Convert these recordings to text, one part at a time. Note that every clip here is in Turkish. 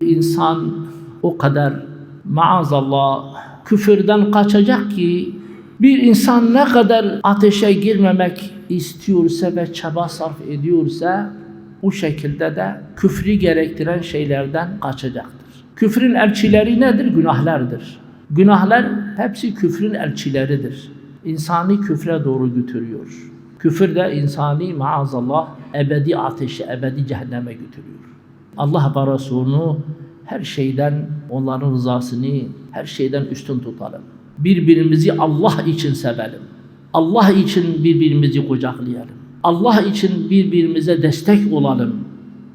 İnsan o kadar maazallah küfürden kaçacak ki bir insan ne kadar ateşe girmemek istiyorsa ve çaba sarf ediyorsa o şekilde de küfrü gerektiren şeylerden kaçacaktır. Küfrün elçileri nedir? Günahlardır. Günahlar hepsi küfrün elçileridir. İnsani küfre doğru götürüyor. Küfür de insani maazallah ebedi ateşe, ebedi cehenneme götürüyor. Allah ve Resulü her şeyden onların rızasını her şeyden üstün tutalım. Birbirimizi Allah için sevelim. Allah için birbirimizi kucaklayalım. Allah için birbirimize destek olalım.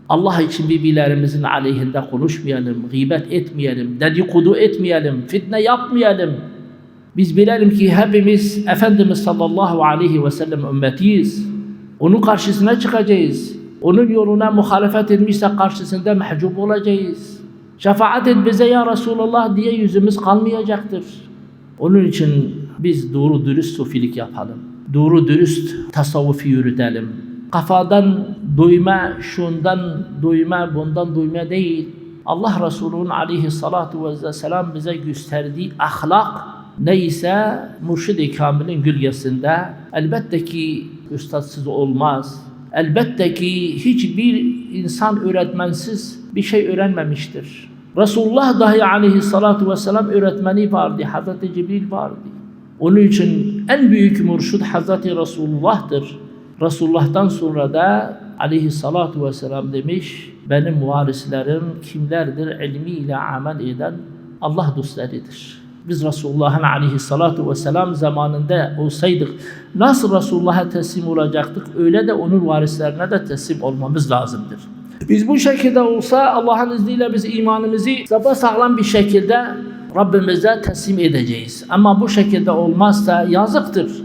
Allah için birbirlerimizin aleyhinde konuşmayalım, gıybet etmeyelim, dedikodu etmeyelim, fitne yapmayalım. Biz bilelim ki hepimiz Efendimiz sallallahu aleyhi ve sellem ümmetiyiz. Onun karşısına çıkacağız. Onun yoluna muhalefet etmişse karşısında mahcup olacağız. Şefaat et bize ya Resulallah diye yüzümüz kalmayacaktır. Onun için biz doğru dürüst sufilik yapalım. Doğru dürüst tasavvufi yürütelim. Kafadan duyma, şundan duyma, bundan duyma değil. Allah Resulü'nün aleyhissalatu vesselam bize gösterdiği ahlak neyse mürşid-i kamilin gölgesinde elbette ki üstadsız olmaz. Elbette ki hiçbir insan öğretmensiz bir şey öğrenmemiştir. Resulullah dahi aleyhissalatu vesselam öğretmeni vardı, Hazreti Cibril vardı. Onun için en büyük mürşid Hazreti Resulullah'tır. Resulullah'tan sonra da aleyhissalatu vesselam demiş, benim varislerim kimlerdir? İlmiyle amel eden Allah dostlarıdır. Biz Resulullah'ın aleyhissalatu vesselam zamanında olsaydık nasıl Resulullah'a teslim olacaktık öyle de onun varislerine de teslim olmamız lazımdır. Biz bu şekilde olsa Allah'ın izniyle biz imanımızı sağlam bir şekilde Rabbimize teslim edeceğiz. Ama bu şekilde olmazsa yazıktır.